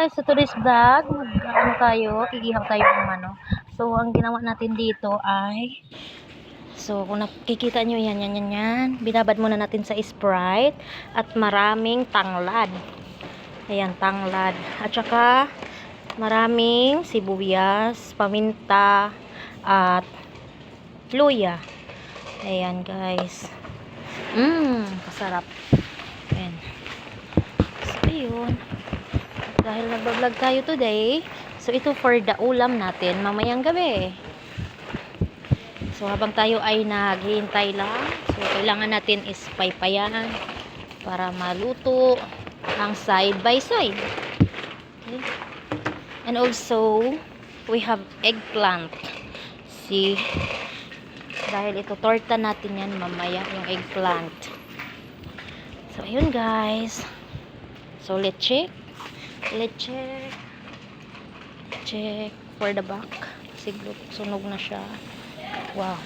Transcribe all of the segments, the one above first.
guys, sa today's vlog, mag, ano tayo, iihaw tayo ng ano. So, ang ginawa natin dito ay, so, kung nakikita nyo yan, yan, yan, yan, binabad muna natin sa Sprite at maraming tanglad. Ayan, tanglad. At saka, maraming sibuyas, paminta, at luya. Ayan, guys. Mmm, kasarap. Ayan. So, ayun. Dahil nagbablog tayo today, so ito for the ulam natin mamayang gabi. So habang tayo ay naghihintay lang, so kailangan natin is paypayan para maluto ang side by side. Okay. And also, we have eggplant. See, dahil ito torta natin yan mamaya yung eggplant. So ayun guys. So let's check. Let's check. Check for the back. Siguro sunog na siya. Wow.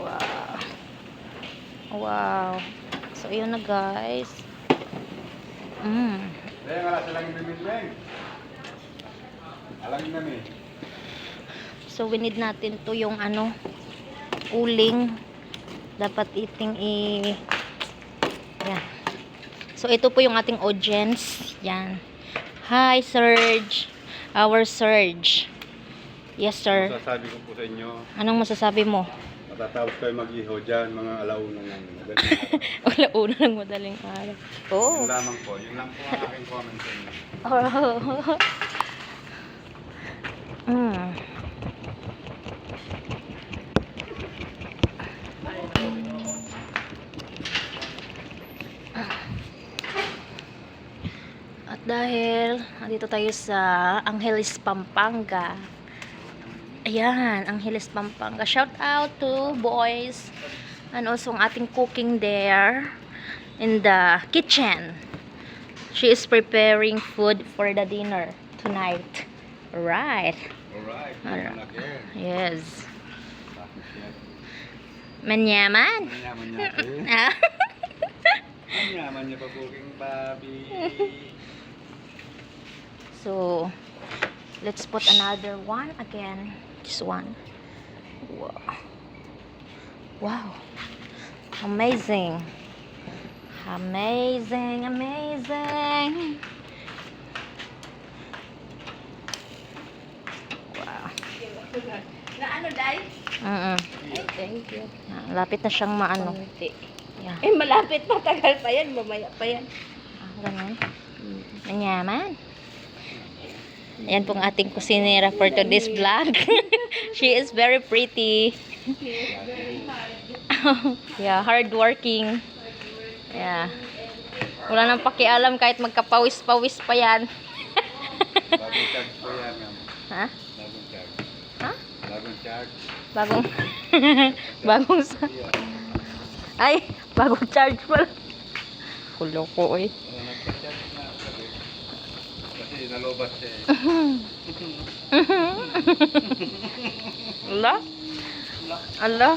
Wow. Wow. So, yun na guys. Mm. Kaya nga sa langit ng Beng. Alangin na eh. So, we need natin to yung ano, uling. Dapat iting i... Yan. So, ito po yung ating audience. Yan. Hi, Serge. Our Serge. Yes, sir. Sasabi ko po sa inyo, Anong masasabi mo? matatapos kayo mag-ihaw dyan, mga alauna ng magaling. Wala una ng madaling araw. Oh. Yun lamang po, yun lang po ang aking comment sa inyo. Oh. Dahil nandito tayo sa Angeles, Pampanga. Ayan, Angeles, Pampanga. Shout out to boys and also ang ating cooking there in the kitchen. She is preparing food for the dinner tonight. Right. Alright, Alright. Yes. Manyaman. Manyaman niya. Ah. Manyaman niya pa po king babi. So, let's put another one again. This one. Wow. Wow. Amazing. Amazing, amazing. Wow. Na ano? Mm Ay, thank you. Lapit na siyang maano. Yeah. Eh, malapit pa. Tagal pa yan. Mamaya pa yan. Ah, ganun. Manyaman. Ayan pong ating kusinera for today's vlog. She is very pretty. yeah, hardworking. Yeah. Wala nang pakialam kahit magkapawis-pawis pa yan. Bagong charge po yan, ha? Bagong charge. Ha? Bagong charge. Bagong bagong sa Ay, bagong charge pala. Kulo ko eh. Ano, nagpa-charge na ako sabi. Kasi nalobat siya eh. Ala? Ala?